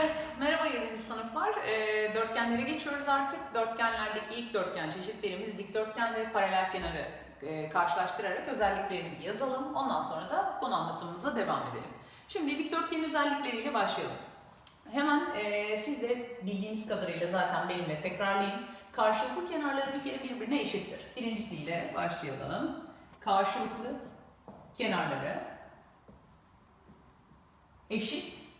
Evet, merhaba 7. sınıflar. Ee, dörtgenlere geçiyoruz artık. Dörtgenlerdeki ilk dörtgen çeşitlerimiz dikdörtgen ve paralel kenarı e, karşılaştırarak özelliklerini yazalım. Ondan sonra da konu anlatımımıza devam edelim. Şimdi dikdörtgenin özellikleriyle başlayalım. Hemen e, siz de bildiğiniz kadarıyla zaten benimle tekrarlayın. Karşılıklı kenarları bir kere birbirine eşittir. Birincisiyle başlayalım. Karşılıklı kenarları eşit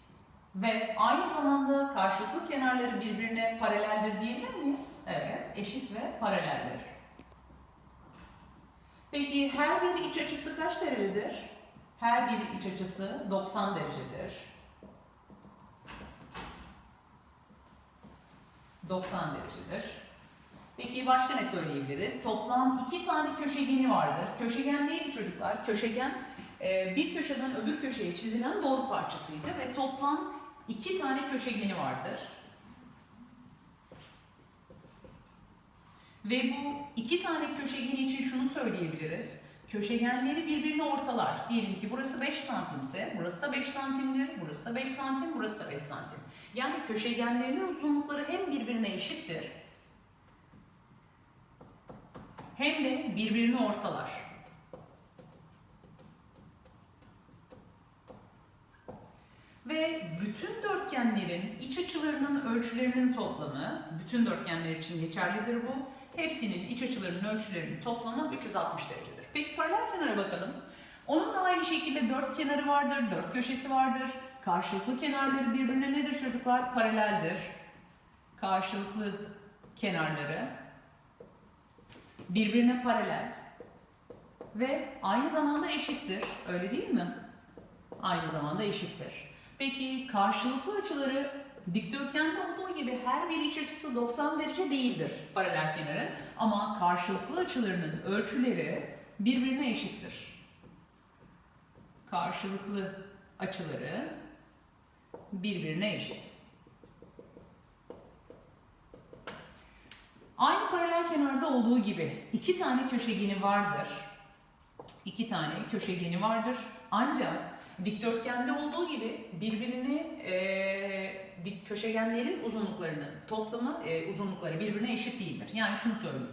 ve aynı zamanda karşılıklı kenarları birbirine paraleldir diyebilir miyiz? Evet, eşit ve paraleldir. Peki her bir iç açısı kaç derecedir? Her bir iç açısı 90 derecedir. 90 derecedir. Peki başka ne söyleyebiliriz? Toplam iki tane köşegeni vardır. Köşegen neydi çocuklar? Köşegen bir köşeden öbür köşeye çizilen doğru parçasıydı ve toplam iki tane köşegeni vardır. Ve bu iki tane köşegen için şunu söyleyebiliriz. Köşegenleri birbirine ortalar. Diyelim ki burası 5 santimse, burası da 5 santimdir, burası da 5 santim, burası da 5 santim. Yani köşegenlerinin uzunlukları hem birbirine eşittir, hem de birbirini ortalar. Ve bütün dörtgenlerin iç açılarının ölçülerinin toplamı, bütün dörtgenler için geçerlidir bu. Hepsinin iç açılarının ölçülerinin toplamı 360 derecedir. Peki paralel kenara bakalım. Onun da aynı şekilde dört kenarı vardır, dört köşesi vardır. Karşılıklı kenarları birbirine nedir çocuklar? Paraleldir. Karşılıklı kenarları birbirine paralel ve aynı zamanda eşittir. Öyle değil mi? Aynı zamanda eşittir. Peki karşılıklı açıları dikdörtgende olduğu gibi her bir iç açısı 90 derece değildir paralel kenarın ama karşılıklı açılarının ölçüleri birbirine eşittir. Karşılıklı açıları birbirine eşit. Aynı paralel kenarda olduğu gibi iki tane köşegeni vardır. İki tane köşegeni vardır. Ancak dikdörtgende olduğu gibi birbirini e, dik köşegenlerin uzunluklarının toplamı e, uzunlukları birbirine eşit değildir. Yani şunu söyleyeyim.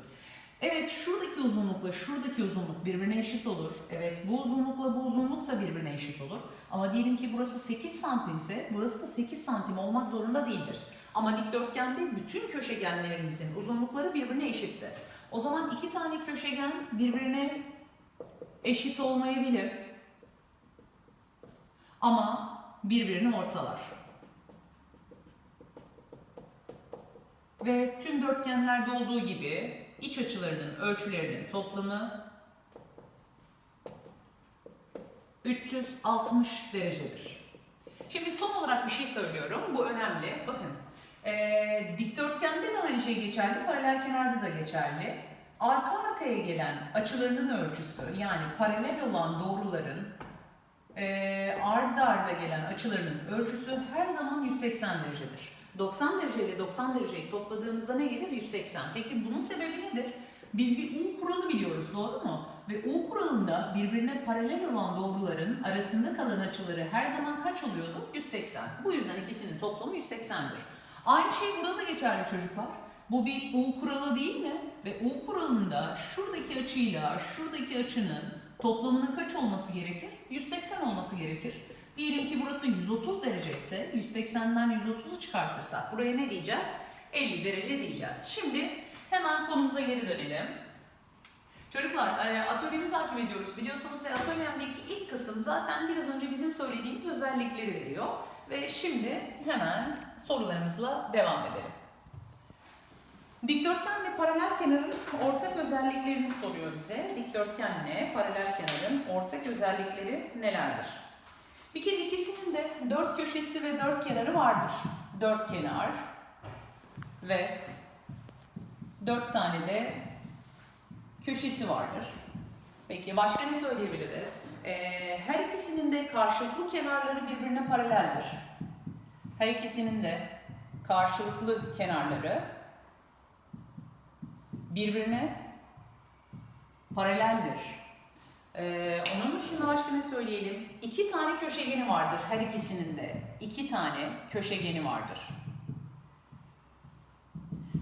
Evet şuradaki uzunlukla şuradaki uzunluk birbirine eşit olur. Evet bu uzunlukla bu uzunluk da birbirine eşit olur. Ama diyelim ki burası 8 santimse burası da 8 santim olmak zorunda değildir. Ama dikdörtgende bütün köşegenlerimizin uzunlukları birbirine eşittir. O zaman iki tane köşegen birbirine eşit olmayabilir. Ama birbirini ortalar. Ve tüm dörtgenlerde olduğu gibi iç açılarının ölçülerinin toplamı 360 derecedir. Şimdi son olarak bir şey söylüyorum. Bu önemli. Bakın. Ee, dikdörtgende de aynı şey geçerli. Paralel kenarda da geçerli. Arka arkaya gelen açılarının ölçüsü yani paralel olan doğruların e, ardı arda gelen açılarının ölçüsü her zaman 180 derecedir. 90 derece ile 90 dereceyi topladığımızda ne gelir? 180. Peki bunun sebebi nedir? Biz bir U kuralı biliyoruz doğru mu? Ve U kuralında birbirine paralel olan doğruların arasında kalan açıları her zaman kaç oluyordu? 180. Bu yüzden ikisinin toplamı 180'dir. Aynı şey burada da geçerli çocuklar. Bu bir U kuralı değil mi? Ve U kuralında şuradaki açıyla şuradaki açının toplamının kaç olması gerekir? 180 olması gerekir. Diyelim ki burası 130 derece ise 180'den 130'u çıkartırsak buraya ne diyeceğiz? 50 derece diyeceğiz. Şimdi hemen konumuza geri dönelim. Çocuklar e, atölyemi takip ediyoruz biliyorsunuz ve atölyemdeki ilk kısım zaten biraz önce bizim söylediğimiz özellikleri veriyor. Ve şimdi hemen sorularımızla devam edelim. Dikdörtgen ve paralel kenarın ortak özelliklerini soruyor bize. Dikdörtgenle paralel kenarın ortak özellikleri nelerdir? Bir kere ikisinin de dört köşesi ve dört kenarı vardır. Dört kenar ve dört tane de köşesi vardır. Peki başka ne söyleyebiliriz? Ee, her ikisinin de karşılıklı kenarları birbirine paraleldir. Her ikisinin de karşılıklı kenarları birbirine paraleldir. Ee, onun dışında başka ne söyleyelim? İki tane köşegeni vardır her ikisinin de. İki tane köşegeni vardır.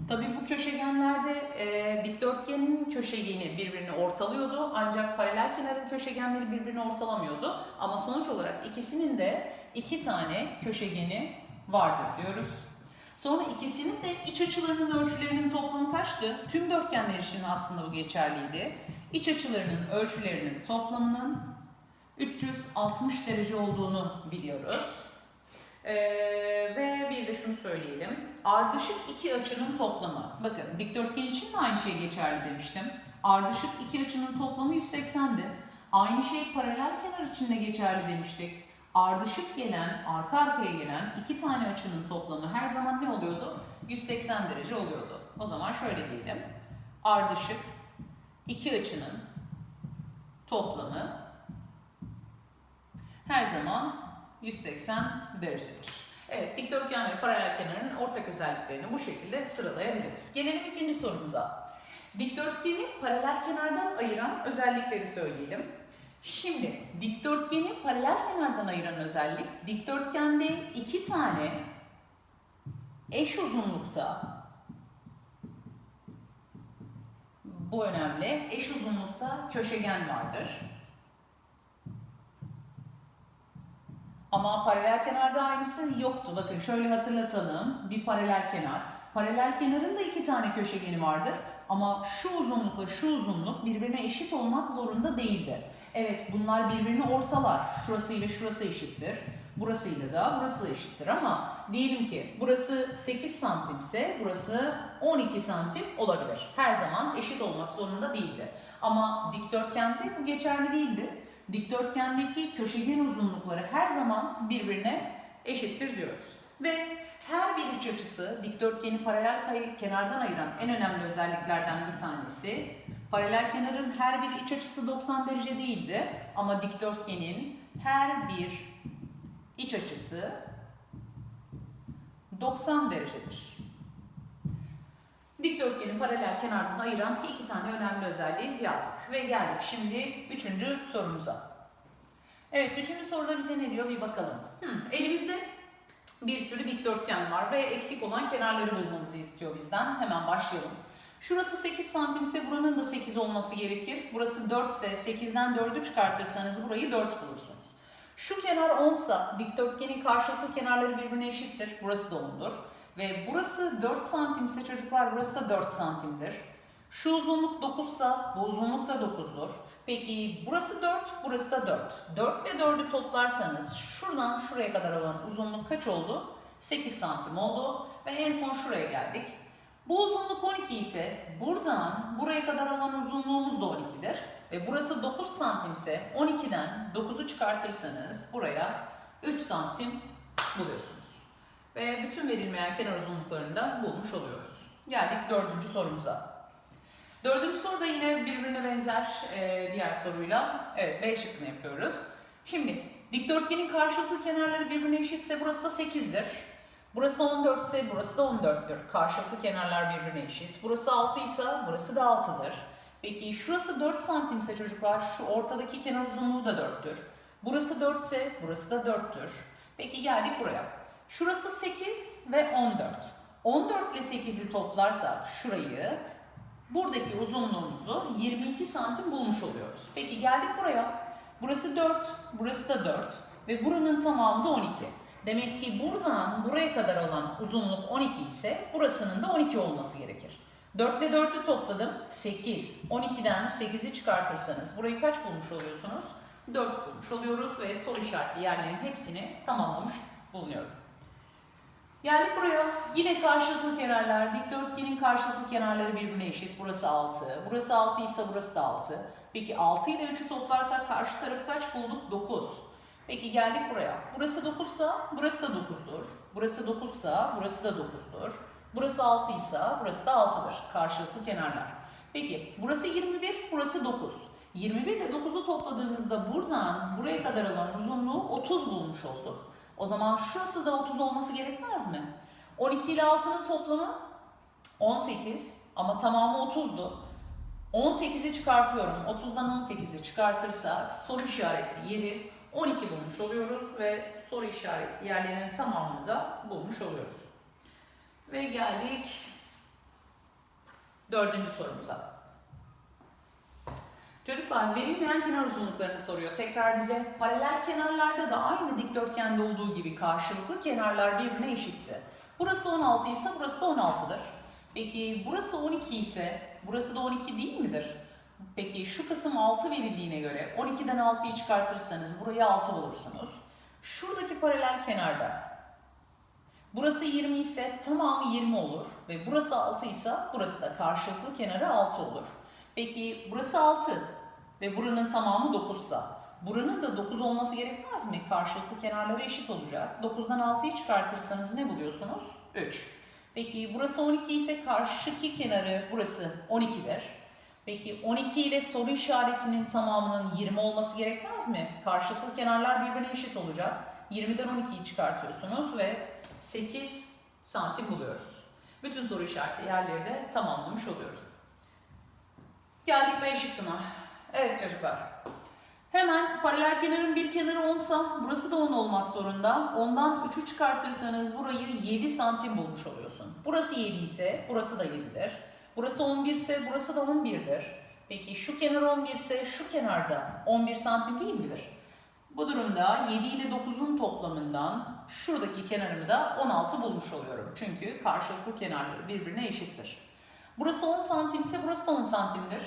Tabii bu köşegenlerde e, dikdörtgenin köşegeni birbirini ortalıyordu ancak paralel kenarın köşegenleri birbirini ortalamıyordu. Ama sonuç olarak ikisinin de iki tane köşegeni vardır diyoruz. Sonra ikisinin de iç açılarının ölçülerinin toplamı kaçtı? Tüm dörtgenler için aslında bu geçerliydi. İç açılarının ölçülerinin toplamının 360 derece olduğunu biliyoruz. Ee, ve bir de şunu söyleyelim. Ardışık iki açının toplamı. Bakın dikdörtgen için de aynı şey geçerli demiştim. Ardışık iki açının toplamı 180'di. Aynı şey paralel kenar için de geçerli demiştik. Ardışık gelen, arka arkaya gelen iki tane açının toplamı her zaman ne oluyordu? 180 derece oluyordu. O zaman şöyle diyelim. Ardışık iki açının toplamı her zaman 180 derecedir. Evet, dikdörtgen ve paralel kenarın ortak özelliklerini bu şekilde sıralayabiliriz. Gelelim ikinci sorumuza. Dikdörtgeni paralel kenardan ayıran özellikleri söyleyelim. Şimdi dikdörtgeni paralel kenardan ayıran özellik, dikdörtgende iki tane eş uzunlukta bu önemli, eş uzunlukta köşegen vardır. Ama paralel kenarda aynısı yoktu. Bakın şöyle hatırlatalım. Bir paralel kenar. Paralel kenarın da iki tane köşegeni vardır. Ama şu uzunlukla şu uzunluk birbirine eşit olmak zorunda değildir. Evet bunlar birbirini ortalar. Şurası ile şurası eşittir. Burasıyla da burası eşittir ama diyelim ki burası 8 santimse burası 12 santim olabilir. Her zaman eşit olmak zorunda değildir. Ama dikdörtgende bu geçerli değildir. Dikdörtgendeki köşegen uzunlukları her zaman birbirine eşittir diyoruz. Ve her bir iç açısı dikdörtgeni paralel kenardan ayıran en önemli özelliklerden bir tanesi. Paralel kenarın her bir iç açısı 90 derece değildi ama dikdörtgenin her bir iç açısı 90 derecedir. Dikdörtgeni paralel kenardan ayıran iki tane önemli özelliği yazdık. Ve geldik şimdi üçüncü sorumuza. Evet, üçüncü soruda bize ne diyor bir bakalım. Hmm, elimizde bir sürü dikdörtgen var ve eksik olan kenarları bulmamızı istiyor bizden. Hemen başlayalım. Şurası 8 santimse buranın da 8 olması gerekir. Burası 4 ise 8'den 4'ü çıkartırsanız burayı 4 bulursunuz. Şu kenar 10 ise dikdörtgenin karşılıklı kenarları birbirine eşittir. Burası da 10'dur. Ve burası 4 santimse çocuklar burası da 4 santimdir. Şu uzunluk 9 ise bu uzunluk da 9'dur. Peki burası 4, burası da 4. 4 ve 4'ü toplarsanız şuradan şuraya kadar olan uzunluk kaç oldu? 8 santim oldu ve en son şuraya geldik. Bu uzunluk 12 ise buradan buraya kadar olan uzunluğumuz da 12'dir. Ve burası 9 santimse 12'den 9'u çıkartırsanız buraya 3 santim buluyorsunuz. Ve bütün verilmeyen kenar uzunluklarını da bulmuş oluyoruz. Geldik dördüncü sorumuza. Dördüncü soru da yine birbirine benzer e, diğer soruyla. Evet B şıkkını yapıyoruz. Şimdi dikdörtgenin karşılıklı kenarları birbirine eşitse burası da 8'dir. Burası 14 ise burası da 14'tür. Karşılıklı kenarlar birbirine eşit. Burası 6 ise burası da 6'dır. Peki şurası 4 santimse çocuklar şu ortadaki kenar uzunluğu da 4'tür. Burası 4 ise burası da 4'tür. Peki geldik buraya. Şurası 8 ve 14. 14 ile 8'i toplarsak şurayı buradaki uzunluğumuzu 22 santim bulmuş oluyoruz. Peki geldik buraya. Burası 4, burası da 4 ve buranın tamamı da 12. Demek ki buradan buraya kadar olan uzunluk 12 ise burasının da 12 olması gerekir. 4 ile 4'ü topladım. 8. 12'den 8'i çıkartırsanız burayı kaç bulmuş oluyorsunuz? 4 bulmuş oluyoruz ve soru işaretli yerlerin hepsini tamamlamış bulunuyorum. Geldik buraya. Yine karşılıklı kenarlar. Dikdörtgenin karşılıklı kenarları birbirine eşit. Burası 6. Burası 6 ise burası da 6. Peki 6 ile 3'ü toplarsak karşı tarafı kaç bulduk? 9. Peki geldik buraya. Burası 9 ise burası da 9'dur. Burası 9 ise burası da 9'dur. Burası 6 ise burası da 6'dır. Karşılıklı kenarlar. Peki burası 21, burası 9. 21 ile 9'u topladığımızda buradan buraya kadar olan uzunluğu 30 bulmuş olduk. O zaman şurası da 30 olması gerekmez mi? 12 ile 6'nın toplamı 18 ama tamamı 30'du. 18'i çıkartıyorum. 30'dan 18'i çıkartırsak soru işaretli yeri 12 bulmuş oluyoruz ve soru işaretli yerlerinin tamamını da bulmuş oluyoruz. Ve geldik dördüncü sorumuza. Çocuklar verilmeyen kenar uzunluklarını soruyor. Tekrar bize paralel kenarlarda da aynı dikdörtgende olduğu gibi karşılıklı kenarlar birbirine eşitti. Burası 16 ise burası da 16'dır. Peki burası 12 ise burası da 12 değil midir? Peki şu kısım 6 verildiğine göre 12'den 6'yı çıkartırsanız burayı 6 bulursunuz. Şuradaki paralel kenarda burası 20 ise tamamı 20 olur ve burası 6 ise burası da karşılıklı kenarı 6 olur. Peki burası 6 ve buranın tamamı 9 ise buranın da 9 olması gerekmez mi? Karşılıklı kenarları eşit olacak. 9'dan 6'yı çıkartırsanız ne buluyorsunuz? 3. Peki burası 12 ise karşıki kenarı burası 12'dir. Peki 12 ile soru işaretinin tamamının 20 olması gerekmez mi? Karşılıklı kenarlar birbirine eşit olacak. 20'den 12'yi çıkartıyorsunuz ve 8 santim buluyoruz. Bütün soru işaretli yerleri de tamamlamış oluyoruz. Geldik B şıkkına. Evet çocuklar. Hemen paralel kenarın bir kenarı 10 sa burası da 10 olmak zorunda. Ondan 3'ü çıkartırsanız burayı 7 santim bulmuş oluyorsun. Burası 7 ise burası da 7'dir. Burası 11 ise burası da 11'dir. Peki şu kenar 11 ise şu kenarda 11 santim değil midir? Bu durumda 7 ile 9'un toplamından şuradaki kenarımı da 16 bulmuş oluyorum. Çünkü karşılıklı kenarları birbirine eşittir. Burası 10 santimse burası da 10 santimdir.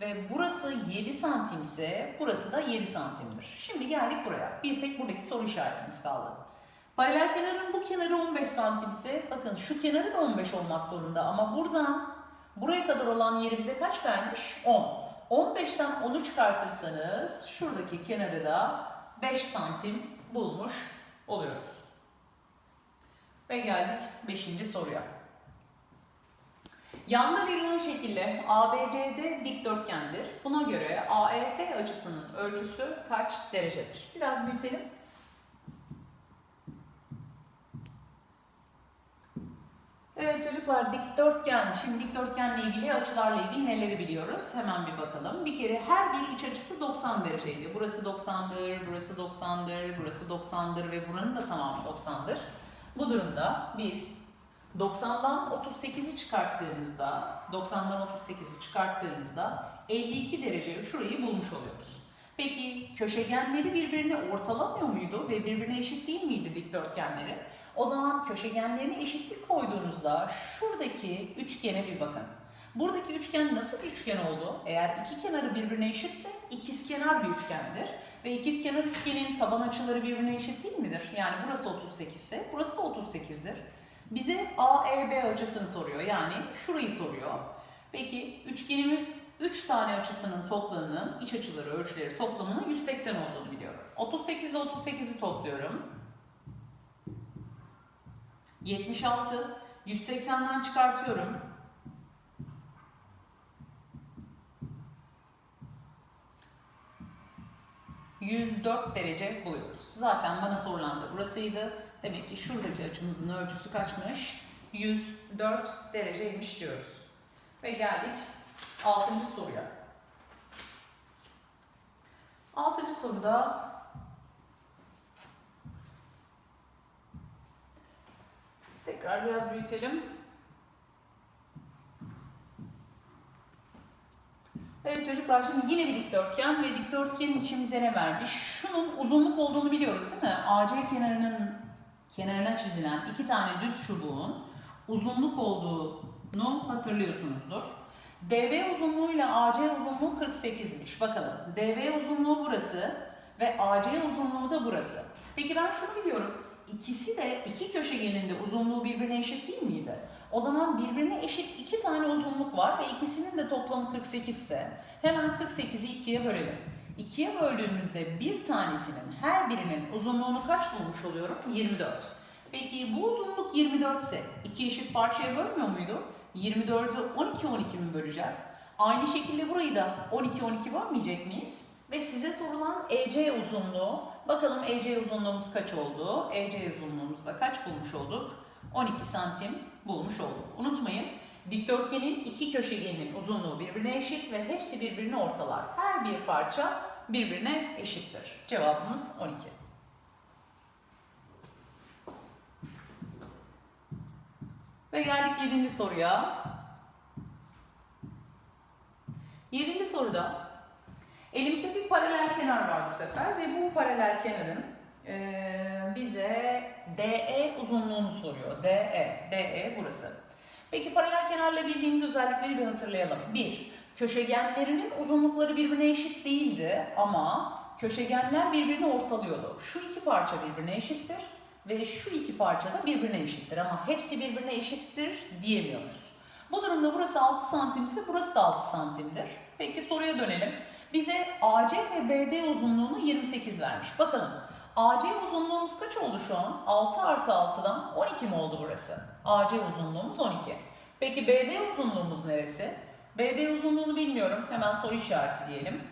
Ve burası 7 santimse burası da 7 santimdir. Şimdi geldik buraya. Bir tek buradaki soru işaretimiz kaldı. Paralel kenarın bu kenarı 15 santimse bakın şu kenarı da 15 olmak zorunda ama buradan buraya kadar olan yeri bize kaç vermiş? 10. 15'ten 10'u çıkartırsanız şuradaki kenarı da 5 santim bulmuş oluyoruz. Ve geldik 5. soruya. Yanda verilen şekilde ABCD dikdörtgendir. Buna göre AEF açısının ölçüsü kaç derecedir? Biraz büyütelim. Evet çocuklar dikdörtgen. Şimdi dikdörtgenle ilgili açılarla ilgili neleri biliyoruz? Hemen bir bakalım. Bir kere her bir iç açısı 90 dereceydi. Burası 90'dır, burası 90'dır, burası 90'dır ve buranın da tamamı 90'dır. Bu durumda biz 90'dan 38'i çıkarttığımızda, 90'dan 38'i çıkarttığımızda 52 derece şurayı bulmuş oluyoruz. Peki köşegenleri birbirine ortalamıyor muydu ve birbirine eşit değil miydi dikdörtgenleri? O zaman köşegenlerine eşitlik koyduğunuzda şuradaki üçgene bir bakın. Buradaki üçgen nasıl bir üçgen oldu? Eğer iki kenarı birbirine eşitse ikizkenar bir üçgendir. Ve ikizkenar üçgenin taban açıları birbirine eşit değil midir? Yani burası 38 ise burası da 38'dir. Bize AEB açısını soruyor. Yani şurayı soruyor. Peki üçgenimin 3 tane açısının toplamının iç açıları ölçüleri toplamının 180 olduğunu biliyorum. 38 ile 38'i topluyorum. 76. 180'den çıkartıyorum. ...104 derece buluyoruz. Zaten bana sorulan da burasıydı. Demek ki şuradaki açımızın ölçüsü kaçmış? 104 dereceymiş diyoruz. Ve geldik 6. soruya. 6. soruda tekrar biraz büyütelim. Evet çocuklar şimdi yine bir dikdörtgen ve dikdörtgenin içimize ne vermiş? Şunun uzunluk olduğunu biliyoruz değil mi? AC kenarının kenarına çizilen iki tane düz çubuğun uzunluk olduğunu hatırlıyorsunuzdur. DV uzunluğuyla AC uzunluğu 48'miş. Bakalım DV uzunluğu burası ve AC uzunluğu da burası. Peki ben şunu biliyorum. İkisi de iki köşegeninde uzunluğu birbirine eşit değil miydi? O zaman birbirine eşit iki tane uzunluk var ve ikisinin de toplamı 48 ise hemen 48'i ikiye bölelim. İkiye böldüğümüzde bir tanesinin her birinin uzunluğunu kaç bulmuş oluyorum? 24. Peki bu uzunluk 24 ise iki eşit parçaya bölmüyor muydu? 24'ü 12 12 mi böleceğiz? Aynı şekilde burayı da 12 12 bölmeyecek miyiz? Ve size sorulan EC uzunluğu, bakalım EC uzunluğumuz kaç oldu? EC uzunluğumuzda kaç bulmuş olduk? 12 santim bulmuş olduk. Unutmayın Dikdörtgenin iki köşegeninin uzunluğu birbirine eşit ve hepsi birbirini ortalar. Her bir parça birbirine eşittir. Cevabımız 12. Ve geldik 7. soruya. 7. soruda elimizde bir paralel kenar var bu sefer ve bu paralel kenarın eee, bize DE uzunluğunu soruyor. DE, DE burası. Peki paralel kenarla bildiğimiz özellikleri bir hatırlayalım. 1. Köşegenlerinin uzunlukları birbirine eşit değildi ama köşegenler birbirini ortalıyordu. Şu iki parça birbirine eşittir ve şu iki parça da birbirine eşittir ama hepsi birbirine eşittir diyemiyoruz. Bu durumda burası 6 santimse burası da 6 santimdir. Peki soruya dönelim. Bize AC ve BD uzunluğunu 28 vermiş. Bakalım AC uzunluğumuz kaç oldu şu an? 6 artı 6'dan 12 mi oldu burası? AC uzunluğumuz 12. Peki BD uzunluğumuz neresi? BD uzunluğunu bilmiyorum. Hemen soru işareti diyelim.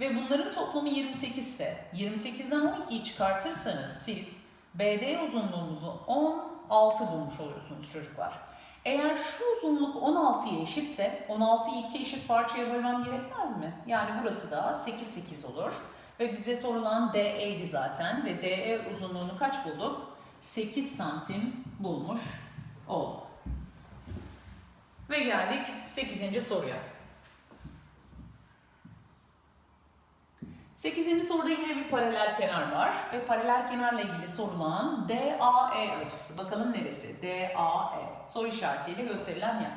Ve bunların toplamı 28 ise 28'den 12'yi çıkartırsanız siz BD uzunluğumuzu 16 bulmuş oluyorsunuz çocuklar. Eğer şu uzunluk 16'ya eşitse 16'yı iki eşit parçaya bölmem gerekmez mi? Yani burası da 8 8 olur. Ve bize sorulan DE'di zaten ve DE uzunluğunu kaç bulduk? 8 santim bulmuş olduk. Ve geldik 8. soruya. 8. soruda yine bir paralel kenar var ve paralel kenarla ilgili sorulan DAE açısı. Bakalım neresi? DAE. Soru işaretiyle gösterilen yer.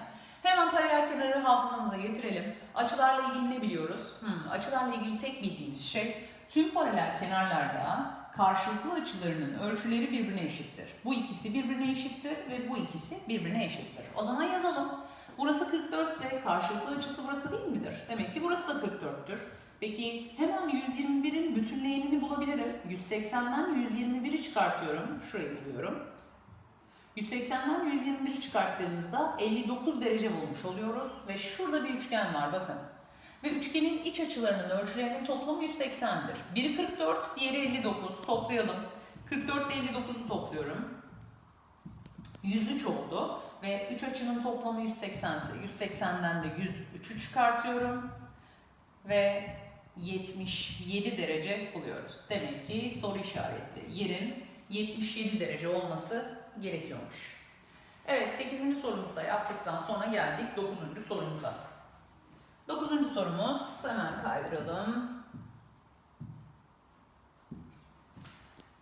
Hemen paralel kenarı hafızamıza getirelim. Açılarla ilgili ne biliyoruz? Hmm, açılarla ilgili tek bildiğimiz şey tüm paralel kenarlarda karşılıklı açılarının ölçüleri birbirine eşittir. Bu ikisi birbirine eşittir ve bu ikisi birbirine eşittir. O zaman yazalım. Burası 44 ise karşılıklı açısı burası değil midir? Demek ki burası da 44'tür. Peki hemen 121'in bütünleyenini bulabilirim. 180'den 121'i çıkartıyorum. Şurayı buluyorum. 180'den 121'i çıkarttığımızda 59 derece bulmuş oluyoruz. Ve şurada bir üçgen var bakın. Ve üçgenin iç açılarının ölçülerinin toplamı 180'dir. Biri 44, diğeri 59. Toplayalım. 44 ile 59'u topluyorum. 103 oldu. Ve 3 açının toplamı 180 ise 180'den de 103'ü çıkartıyorum. Ve 77 derece buluyoruz. Demek ki soru işaretli yerin 77 derece olması gerekiyormuş. Evet 8. sorumuzu da yaptıktan sonra geldik 9. sorumuza. 9. sorumuz hemen kaydıralım.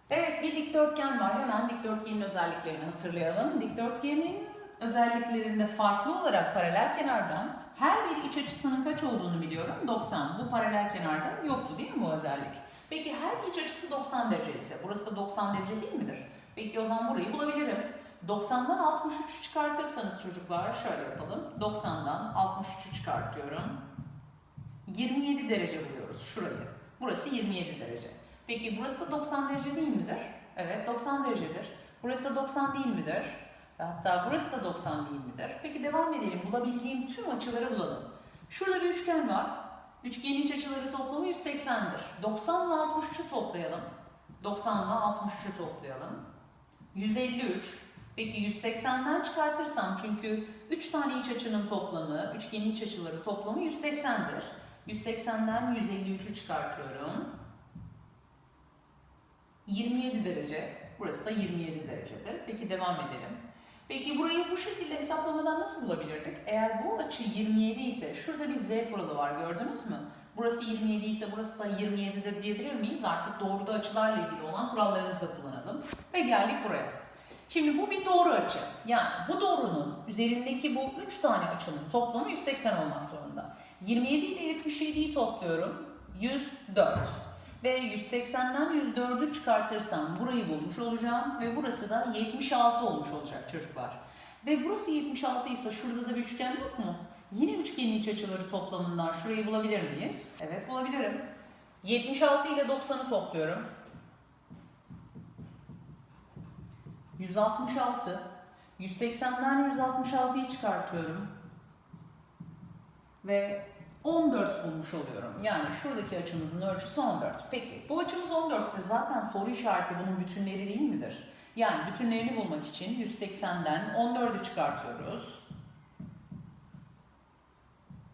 Evet bir dikdörtgen var. Hemen dikdörtgenin özelliklerini hatırlayalım. Dikdörtgenin özelliklerinde farklı olarak paralel kenardan her bir iç açısının kaç olduğunu biliyorum. 90. Bu paralel kenarda yoktu değil mi bu özellik? Peki her iç açısı 90 derece ise burası da 90 derece değil midir? Peki o zaman burayı bulabilirim. 90'dan 63'ü çıkartırsanız çocuklar şöyle yapalım. 90'dan 63'ü çıkartıyorum. 27 derece buluyoruz şurayı. Burası 27 derece. Peki burası da 90 derece değil midir? Evet 90 derecedir. Burası da 90 değil midir? Ve Hatta burası da 90 değil midir? Peki devam edelim. Bulabildiğim tüm açıları bulalım. Şurada bir üçgen var. Üçgenin iç açıları toplamı 180'dir. 90 ile 63'ü toplayalım. 90 ile 63'ü toplayalım. 153. Peki 180'den çıkartırsam çünkü 3 tane iç açının toplamı, üçgenin iç açıları toplamı 180'dir. 180'den 153'ü çıkartıyorum. 27 derece. Burası da 27 derecedir. Peki devam edelim. Peki burayı bu şekilde hesaplamadan nasıl bulabilirdik? Eğer bu açı 27 ise şurada bir z kuralı var gördünüz mü? Burası 27 ise burası da 27'dir diyebilir miyiz? Artık doğruda açılarla ilgili olan kurallarımızı da kullanalım. Ve geldik buraya. Şimdi bu bir doğru açı. Yani bu doğrunun üzerindeki bu 3 tane açının toplamı 180 olmak zorunda. 27 ile 77'yi topluyorum. 104. Ve 180'den 104'ü çıkartırsam burayı bulmuş olacağım ve burası da 76 olmuş olacak çocuklar. Ve burası 76 ise şurada da bir üçgen yok mu? Yine üçgenin iç açıları toplamından şurayı bulabilir miyiz? Evet bulabilirim. 76 ile 90'ı topluyorum. 166. 180'den 166'yı çıkartıyorum. Ve 14 bulmuş oluyorum. Yani şuradaki açımızın ölçüsü 14. Peki bu açımız 14 ise zaten soru işareti bunun bütünleri değil midir? Yani bütünlerini bulmak için 180'den 14'ü çıkartıyoruz.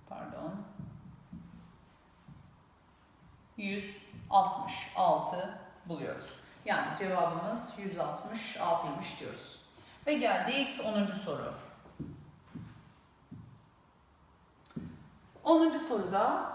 Pardon. 166 buluyoruz. Yani cevabımız 166'ymış diyoruz. Ve geldik 10. soru. 10. soruda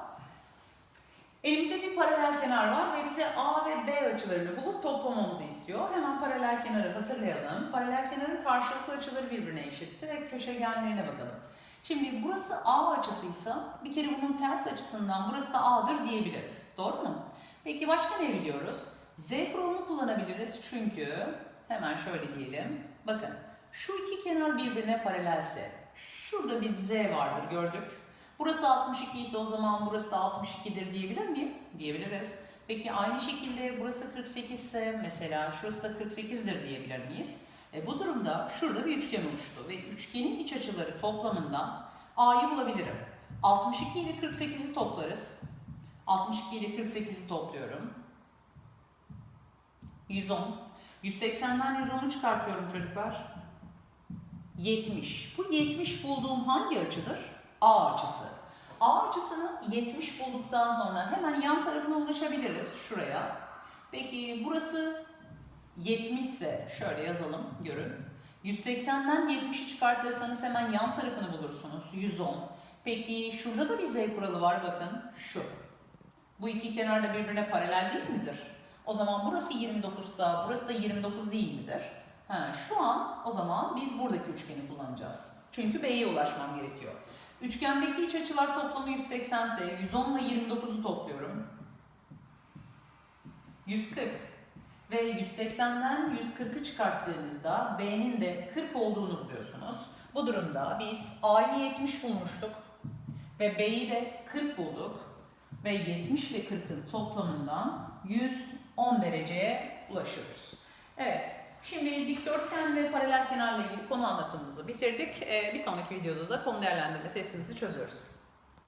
elimizde bir paralel kenar var ve bize A ve B açılarını bulup toplamamızı istiyor. Hemen paralel kenarı hatırlayalım. Paralel kenarın karşılıklı açıları birbirine eşitti ve köşegenlerine bakalım. Şimdi burası A açısıysa bir kere bunun ters açısından burası da A'dır diyebiliriz. Doğru mu? Peki başka ne biliyoruz? Z kuralını kullanabiliriz çünkü hemen şöyle diyelim. Bakın şu iki kenar birbirine paralelse şurada bir Z vardır gördük. Burası 62 ise o zaman burası da 62'dir diyebilir miyim? Diyebiliriz. Peki aynı şekilde burası 48 ise mesela şurası da 48'dir diyebilir miyiz? E, bu durumda şurada bir üçgen oluştu ve üçgenin iç açıları toplamından A'yı bulabilirim. 62 ile 48'i toplarız. 62 ile 48'i topluyorum. 110. 180'den 110'u çıkartıyorum çocuklar. 70. Bu 70 bulduğum hangi açıdır? A açısı. A açısını 70 bulduktan sonra hemen yan tarafına ulaşabiliriz şuraya. Peki burası 70 ise şöyle yazalım görün. 180'den 70'i çıkartırsanız hemen yan tarafını bulursunuz. 110. Peki şurada da bir z kuralı var bakın şu. Bu iki kenar da birbirine paralel değil midir? O zaman burası 29 ise burası da 29 değil midir? Ha, şu an o zaman biz buradaki üçgeni kullanacağız. Çünkü B'ye ulaşmam gerekiyor. Üçgendeki iç açılar toplamı 180 ise 110 ile 29'u topluyorum. 140 ve 180'den 140'ı çıkarttığınızda B'nin de 40 olduğunu buluyorsunuz. Bu durumda biz A'yı 70 bulmuştuk ve B'yi de 40 bulduk ve 70 ile 40'ın toplamından 110 dereceye ulaşıyoruz. Evet, şimdi dikdörtgen ve paralel kenarla ilgili konu anlatımımızı bitirdik. Ee, bir sonraki videoda da konu değerlendirme testimizi çözüyoruz.